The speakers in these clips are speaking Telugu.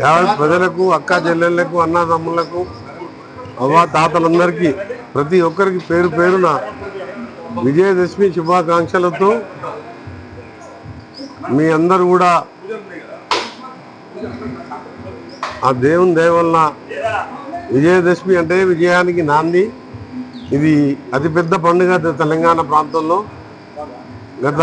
యావత్ ప్రజలకు అక్క చెల్లెళ్ళకు అన్నదమ్ములకు అవ్వ తాతలందరికీ ప్రతి ఒక్కరికి పేరు పేరున విజయదశమి శుభాకాంక్షలతో మీ అందరూ కూడా ఆ దేవుని దయ విజయదశమి అంటే విజయానికి నాంది. ఇది అతిపెద్ద పండుగ తెలంగాణ ప్రాంతంలో. గత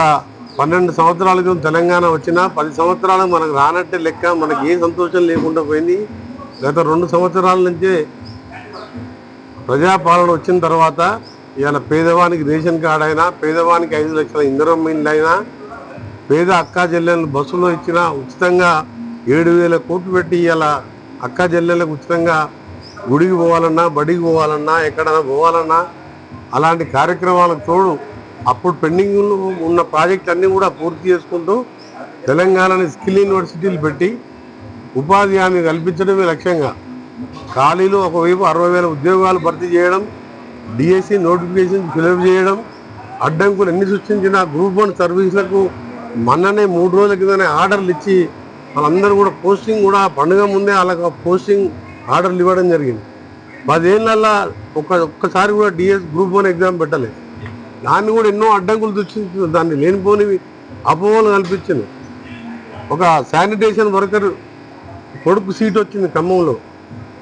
పన్నెండు సంవత్సరాల క్రితం తెలంగాణ వచ్చినా పది సంవత్సరాలు మనకు రానట్టే లెక్క మనకి ఏ సంతోషం లేకుండా పోయింది. గత రెండు సంవత్సరాల నుంచే ప్రజాపాలన వచ్చిన తర్వాత ఇవాళ పేదవానికి రేషన్ కార్డు అయినా పేదవానికి ఐదు లక్షల ఇంధనం మిల్లు అయినా పేద అక్కా చెల్లెళ్ళు బస్సులో ఇచ్చిన ఉచితంగా ఏడు వేల కోట్లు పెట్టి ఇవాళ అక్కా చెల్లెళ్ళకు ఉచితంగా గుడికి పోవాలన్నా బడికి పోవాలన్నా ఎక్కడైనా పోవాలన్నా అలాంటి కార్యక్రమాలకు తోడు అప్పుడు పెండింగ్ ఉన్న ప్రాజెక్ట్ అన్నీ కూడా పూర్తి చేసుకుంటూ తెలంగాణని స్కిల్ యూనివర్సిటీలు పెట్టి ఉపాధి హామీ కల్పించడమే లక్ష్యంగా ఖాళీలు ఒకవైపు అరవై వేల ఉద్యోగాలు భర్తీ చేయడం డిఎస్సి నోటిఫికేషన్ ఫిలప్ చేయడం అడ్డంకులు ఎన్ని సృష్టించిన గ్రూప్ వన్ సర్వీసులకు మొన్ననే మూడు రోజుల కిందనే ఆర్డర్లు ఇచ్చి వాళ్ళందరూ కూడా పోస్టింగ్ కూడా పండుగ ముందే వాళ్ళకి పోస్టింగ్ ఆర్డర్లు ఇవ్వడం జరిగింది. పదేళ్ళల్లో ఒక్క ఒక్కసారి కూడా డిఎస్ గ్రూప్ వన్ ఎగ్జామ్ పెట్టలేదు. దాన్ని కూడా ఎన్నో అడ్డంకులు సృష్టించింది దాన్ని లేనిపోనివి అపోహలు కల్పించింది ఒక శానిటేషన్ వర్కర్ కొడుకు సీట్ వచ్చింది ఖమ్మంలో.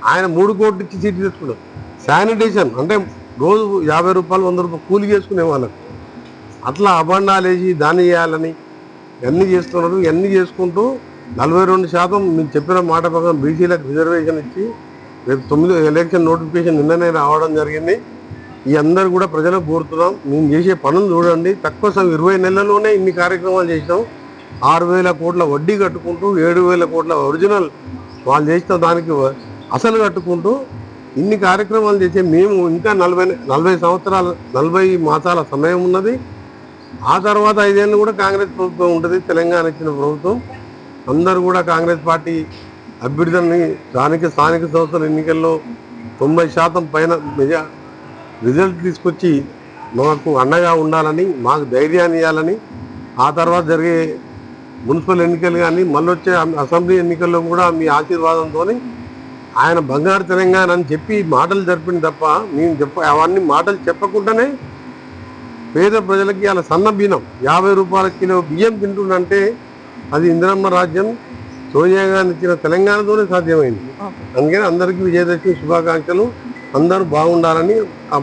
ఆయన మూడు కోట్లు ఇచ్చి సీట్ తెచ్చుకున్నాడు. శానిటేషన్ అంటే రోజు యాభై రూపాయలు వంద రూపాయలు కూలి చేసుకునే వాళ్ళకి. అట్లా అబండాలు వేసి దాన్ని చేయాలని ఇవన్నీ చేస్తున్నారు ఇవన్నీ చేసుకుంటూ నలభై రెండు శాతం మీరు చెప్పిన మాట ప్రకారం బీసీలకు రిజర్వేషన్ ఇచ్చి రేపు తొమ్మిది ఎలక్షన్ నోటిఫికేషన్ నిన్ననే రావడం జరిగింది. ఈ అందరు కూడా ప్రజలకు కోరుతున్నాం. మేము చేసే పనులు చూడండి. తక్కువ సమయం ఇరవై నెలల్లోనే ఇన్ని కార్యక్రమాలు చేసినాం. ఆరు వేల కోట్ల వడ్డీ కట్టుకుంటూ ఏడు వేల కోట్ల ఒరిజినల్ వాళ్ళు చేసిన దానికి అసలు కట్టుకుంటూ ఇన్ని కార్యక్రమాలు చేసే మేము ఇంకా నలభై నలభై సంవత్సరాలు నలభై మాసాల సమయం ఉన్నది. ఆ తర్వాత ఐదేళ్ళు కూడా కాంగ్రెస్ ప్రభుత్వం ఉంటుంది. తెలంగాణ ఇచ్చిన ప్రభుత్వం. అందరూ కూడా కాంగ్రెస్ పార్టీ అభ్యర్థులని స్థానిక స్థానిక సంస్థల ఎన్నికల్లో తొంభై శాతం పైన మెజా రిజల్ట్ తీసుకొచ్చి మాకు అండగా ఉండాలని మాకు ధైర్యాన్ని ఇవ్వాలని ఆ తర్వాత జరిగే మున్సిపల్ ఎన్నికలు కానీ మళ్ళీ వచ్చే అసెంబ్లీ ఎన్నికల్లో కూడా మీ ఆశీర్వాదంతో ఆయన బంగారు తెలంగాణ అని చెప్పి మాటలు జరిపింది తప్ప మేము చెప్ప అవన్నీ మాటలు చెప్పకుండానే పేద ప్రజలకి అలా సన్న బియ్యం యాభై రూపాయల కిలో బియ్యం తింటుండంటే అది ఇందిరమ్మ రాజ్యం సోనియా గాంధీ ఇచ్చిన తెలంగాణతోనే సాధ్యమైంది. అందుకని అందరికీ విజయదశమి శుభాకాంక్షలు. అందరూ బాగుండాలని ఆ